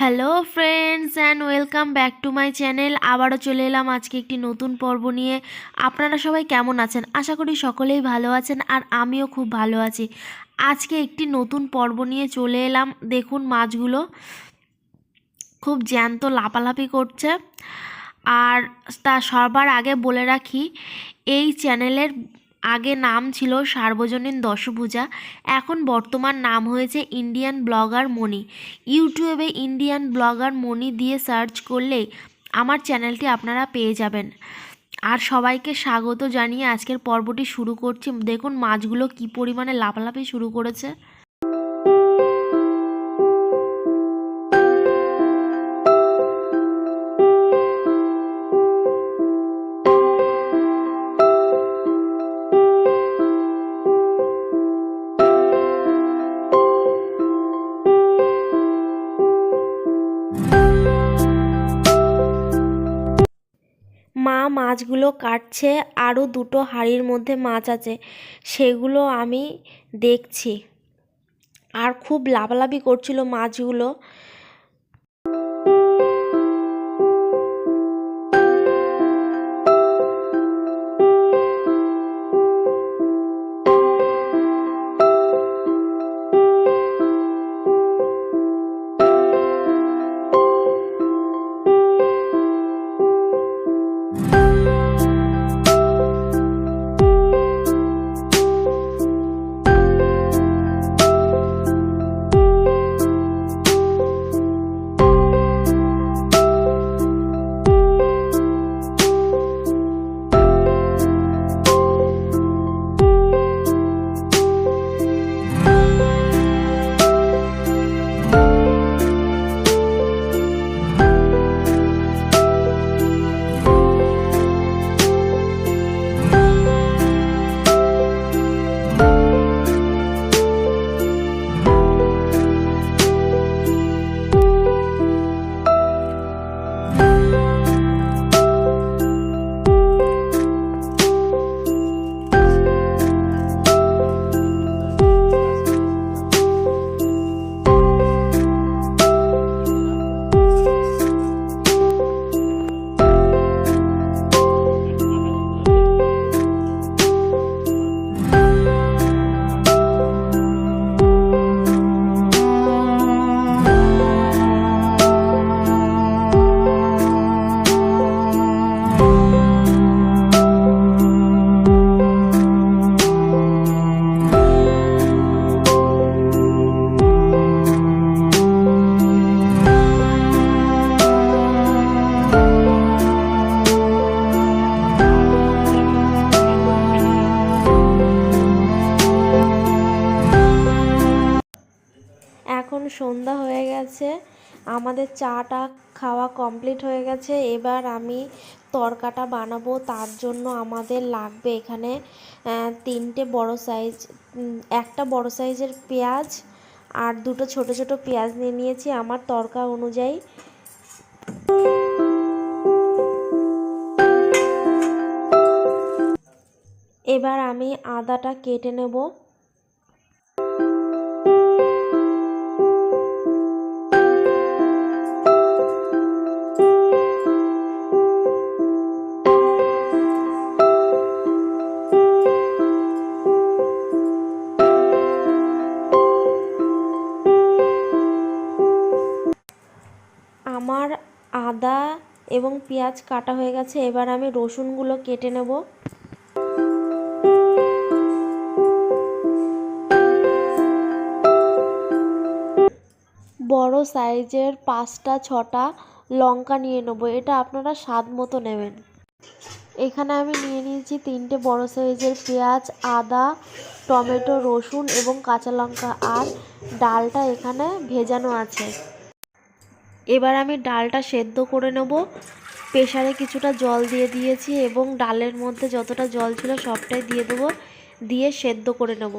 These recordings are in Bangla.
Hello friends and welcome back to my channel আবারও চলে এলাম আজকে একটি নতুন পর্ব নিয়ে। আপনারা সবাই কেমন আছেন? আশা করি সকলেই ভালো আছেন আর আমিও খুব ভালো আছি। আজকে একটি নতুন পর্ব নিয়ে চলে এলাম। দেখুন মাছগুলো খুব জ্যান্ত লাপালাপি করছে। আর তা সবার আগে বলে রাখি, এই চ্যানেলের আগে নাম ছিল সার্বজনীন দশভূজা, এখন বর্তমান নাম হয়েছে ইন্ডিয়ান ব্লগার মনি ইউটিউবে ইন্ডিয়ান ব্লগার মনি দিয়ে সার্চ করলে আমার চ্যানেলটি আপনারা পেয়ে যাবেন। আর সবাইকে স্বাগত জানিয়ে আজকের পর্বটি শুরু করছি। দেখুন, মাছগুলো কি পরিমাণে লাফালাফি শুরু করেছে। মাছগুলো কাটছে, আরও দুটো হাঁড়ির মধ্যে মাছ আছে, সেগুলো আমি দেখছি। আর খুব লাফালাফি করছিল মাছগুলো। আমাদের চাটা খাওয়া কমপ্লিট হয়ে গেছে। এবার আমি তরকাটা বানাবো, তার জন্য আমাদের লাগবে এখানে তিনটে বড় সাইজ একটা বড় সাইজের পেঁয়াজ আর দুটো ছোট ছোট পেঁয়াজ নিয়ে নিয়েছি আমার তরকা অনুযায়ী। এবার আমি আদাটা কেটে নেব। এবং পেঁয়াজ কাটা হয়ে গেছে, এবার আমি রসুনগুলো কেটে নেব। বড় সাইজের পাঁচটা, ছটা লঙ্কা নিয়ে নেব, এটা আপনারা স্বাদ মতো নেবেন। এখানে আমি নিয়ে নিয়েছি তিনটে বড় সাইজের পেঁয়াজ, আদা, টমেটো, রসুন এবং কাঁচা লঙ্কা, আর ডালটা এখানে ভেজানো আছে। এবার আমি ডালটা সেদ্ধ করে নেব। প্রেশারে কিছুটা জল দিয়ে দিয়েছি এবং ডালের মধ্যে যতটা জল ছিল সবটাই দিয়ে দেবো, দিয়ে সেদ্ধ করে নেব।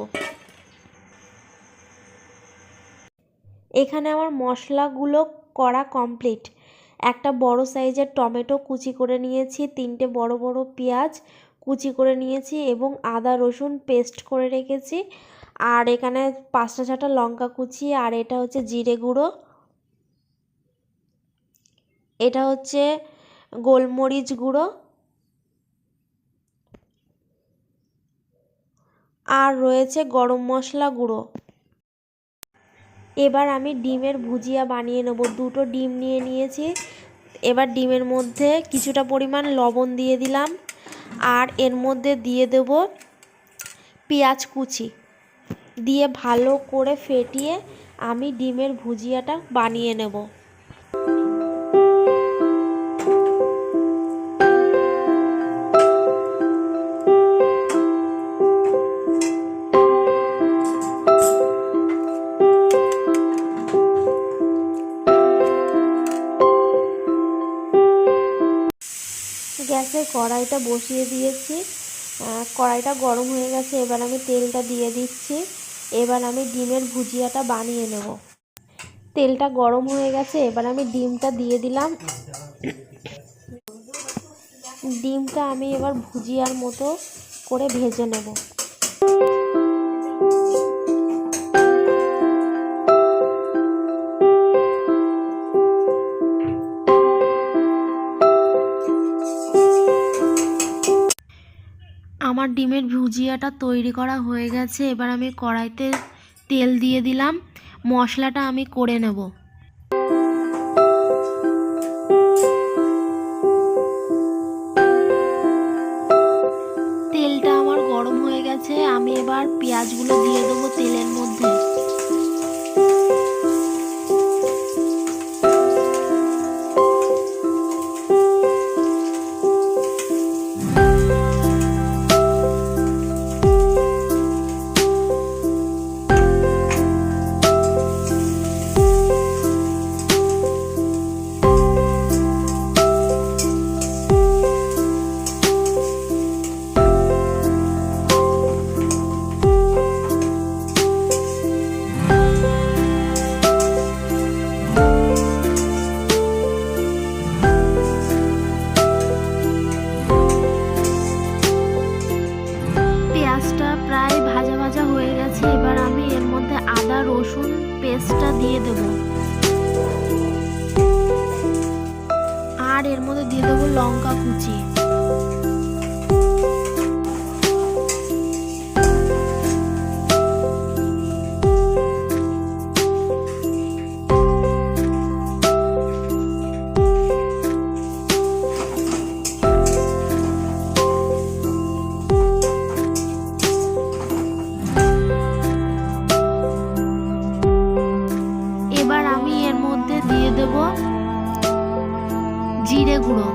এখানে আমার মশলাগুলো করা কমপ্লিট। একটা বড় সাইজের টমেটো কুচি করে নিয়েছি, তিনটে বড় বড় পেঁয়াজ কুচি করে নিয়েছি এবং আদা রসুন পেস্ট করে রেখেছি। আর এখানে পাঁচটা ছটা লঙ্কা কুচি, আর এটা হচ্ছে জিরে গুঁড়ো। এটা হচ্ছে গোলমরিচ গুঁড়ো। আর রয়েছে গরম মশলা গুঁড়ো। এবার আমি ডিমের ভুজিয়া বানিয়ে নেব। দুটো ডিম নিয়ে নিয়েছি। এবার ডিমের মধ্যে কিছুটা পরিমাণ লবণ দিয়ে দিলাম। আর এর মধ্যে দিয়ে দেব পেঁয়াজ কুচি। দিয়ে ভালো করে ফেটিয়ে আমি ডিমের ভুজিয়াটা বানিয়ে নেব। কড়াইটা বসিয়ে দিয়েছি। কড়াইটা গরম হয়ে গেছে, এবার আমি তেলটা দিয়ে দিচ্ছি। এবার আমি ডিমের ভুজিয়াটা বানিয়ে নেব। তেলটা গরম হয়ে গেছে, এবার আমি ডিমটা দিয়ে দিলাম। ডিমটা আমি এবার ভুজিয়ার মতো করে ভেজে নেব। আমার ডিমের ভুজিয়াটা তৈরি করা হয়ে গেছে। এবার আমি কড়াইতে তেল দিয়ে দিলাম। মশলাটা আমি করে নেব। জিরে গুঁড়ো।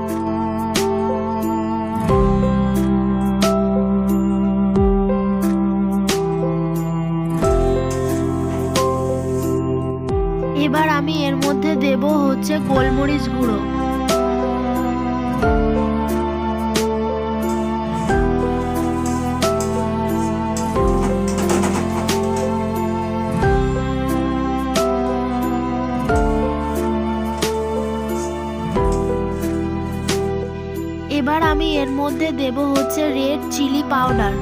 এবার আমি এর মধ্যে দেব হচ্ছে গোলমরিচ গুঁড়ো। এর মধ্যে দেব হচ্ছে রেড চিলি পাউডার।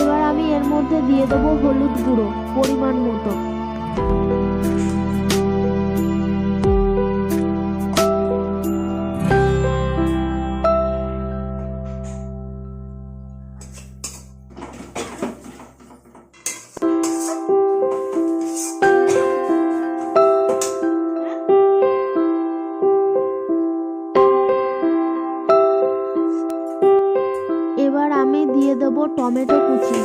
এবার আমি এর মধ্যে দিয়ে দেবো হলুদ গুঁড়ো, পরিমাণ মতো। দেব টমেটো কুচি।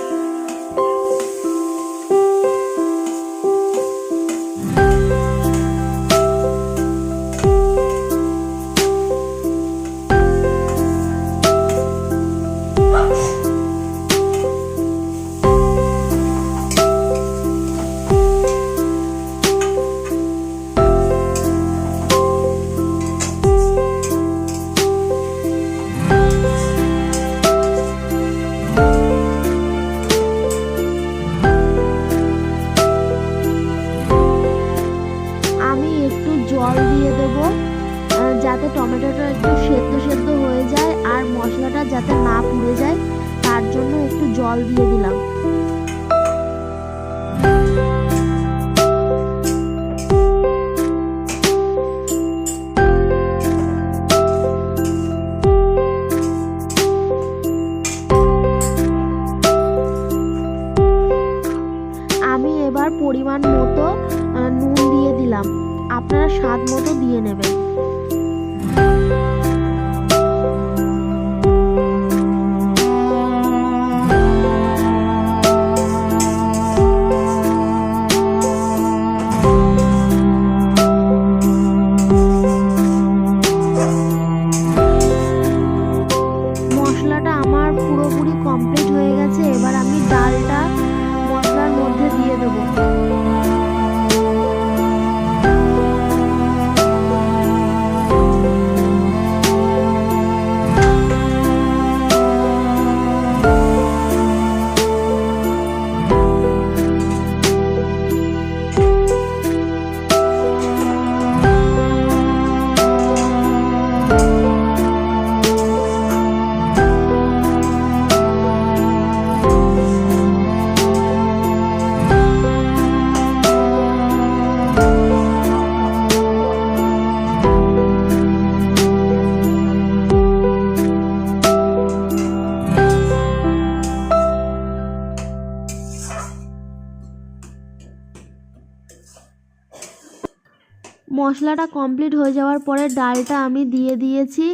মশলাটা কমপ্লিট হয়ে যাওয়ার পরে ডালটা আমি দিয়ে দিয়েছি।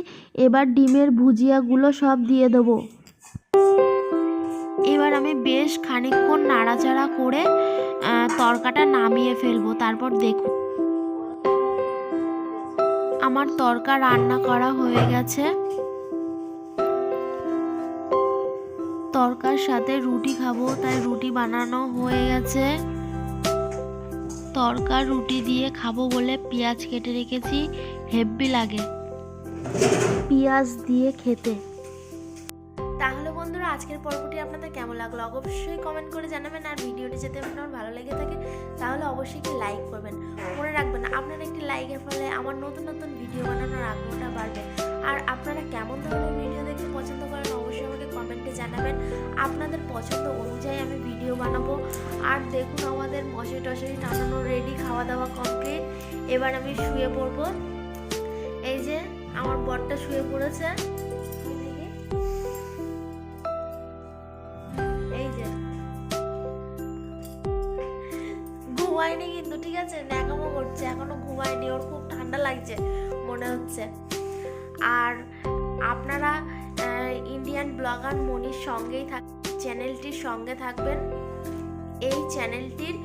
এবার ডিমের ভুজিয়াগুলো সব দিয়ে দেবো। এবার আমি বেশ খানিকক্ষণ নাড়াচাড়া করে তরকাটা নামিয়ে ফেলব। তারপর দেখুন, আমার তরকা রান্না করা হয়ে গেছে। তরকার সাথে রুটি খাব, তাই রুটি বানানো হয়ে গেছে। তরকা রুটি দিয়ে খাব বলে পেঁয়াজ কেটে রেখেছি, হেব্বি লাগে। পেঁয়াজ দিয়ে খেতে। তাহলে বন্ধুরা, আজকের পর্বটি আপনাদের কেমন লাগল? অবশ্যই কমেন্ট করে জানাবেন আর ভিডিওটি যদি আপনার ভালো লেগে থাকে, তাহলে অবশ্যই একটি লাইক করবেন। মনে রাখবেন, আপনার একটি লাইকের ফলে আমার নতুন নতুন ভিডিও বানানোর আগ্রহটা বাড়বে। আর আপনারা কেমন ধরনের ভিডিও দেখতে পছন্দ করেন, অবশ্যই আমাকে কমেন্টে জানাবেন। আপনাদের পছন্দ অনুযায়ী আমি ভিডিও বানাবো। আর দেখুন আমাদের মশারি টশারি টানানো রেডি খাওয়া দাওয়া কমপ্লিট এবার আমি শুয়ে পড়ব। এই যে আমার বরটা শুয়ে পড়েছে। এই যে। ঘুমায়নি কিন্তু, ঠিক আছে? ন্যাকামো করছে, এখনও ঘুমায়নি, ওর খুব ঠান্ডা লাগছে, মনে হচ্ছে। আর আপনারা ইন্ডিয়ান ব্লগার মনির সঙ্গেই থাক চ্যানেলটির সঙ্গে থাকবেন। এই চ্যানেলটির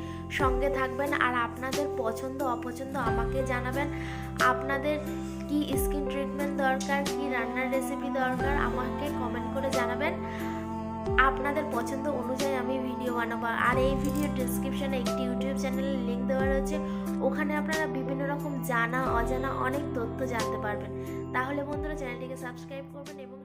সঙ্গে থাকবেন আর আপনাদের পছন্দ, অপছন্দ আমাকে জানাবেন। আপনাদের কি স্কিন ট্রিটমেন্ট দরকার, কি রান্নার রেসিপি দরকার, আমাকে কমেন্ট করে জানাবেন। আপনাদের পছন্দ অনুযায়ী আমি ভিডিও বানাবো। আর এই ভিডিও ডিসক্রিপশনে একটি ইউটিউব চ্যানেলের লিঙ্ক দেওয়া রয়েছে। ওখানে আপনারা বিভিন্ন রকম জানা, অজানা অনেক তথ্য জানতে পারবেন। তাহলে বন্ধুরা চ্যানেলটিকে সাবস্ক্রাইব করবেন এবং